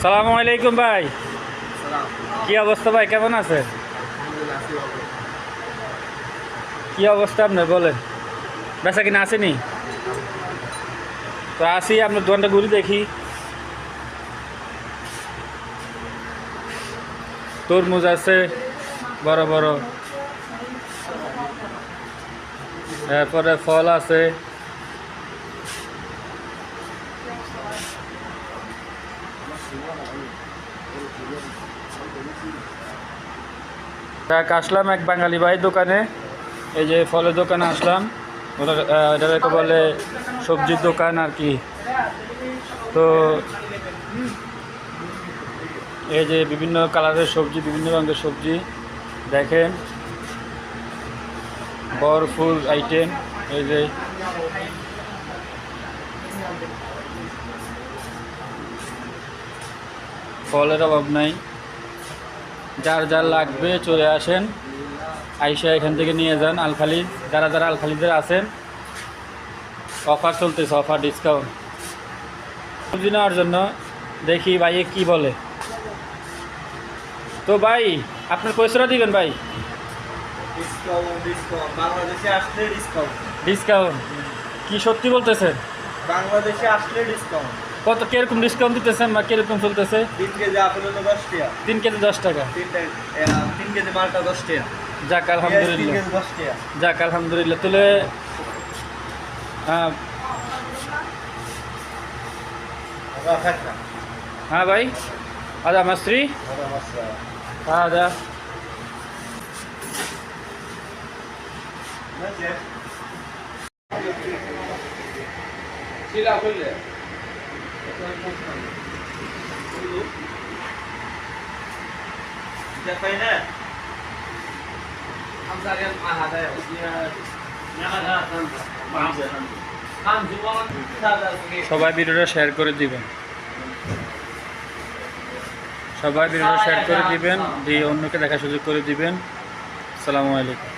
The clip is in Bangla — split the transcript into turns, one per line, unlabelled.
সালামু আলাইকুম ভাই। কি অবস্থা ভাই কেমন আছে কি অবস্থা আপনার বলেন। বেচা কিনা আসেনি? তো আসি আপনার দোকানটা ঘুরি দেখি। তরমুজ আছে বড় বড়। এরপরে ফল আছে। আসলাম, এক বাঙালি ভাই দোকানে। এই যে ফলের দোকানে আসলাম। ওটা এটাকে বলে সবজির দোকান আর কি। তো এই যে বিভিন্ন কালারের সবজি, বিভিন্ন রঙের সবজি, দেখেন। বরফুল আইটেম এই যে। ফলের অভাব নাই। যার যার লাগবে চলে আসেন। আইসা এখান থেকে নিয়ে যান আলখালি। যারা যারা আলখালিদের আছেন অফার চলতেছে অফার ডিসকাউন্ট সবজি নেওয়ার জন্য দেখি ভাইয়ে কি বলে। তো ভাই আপনার পয়সাটা দিবেন ভাই?
ডিসকাউন্ট
কি সত্যি বলতেছেন?
বাংলাদেশে আসলে ডিসকাউন্ট
কত কীরকম ডিসকাউন্ট দিতেছেন বা কীরকম চলতেছে?
তিন কেজি আপেল হলো দশ টাকা।
তিন কেজি দশ টাকা।
তিন কেজি মালটা দশ টাকা।
যাক আলহামদুলিল্লাহ।
দশ টাকা।
যাক আলহামদুলিল্লাহ। তাহলে হ্যাঁ হ্যাঁ ভাই আদা মাস্ত্রি হ্যাঁ আদা সবাই ভিডিওটা শেয়ার করে দিবেন। সবাই ভিডিওটা শেয়ার করে দিবেন, দিয়ে অন্যকে দেখা সুযোগ করে দিবেন। আসসালামু আলাইকুম।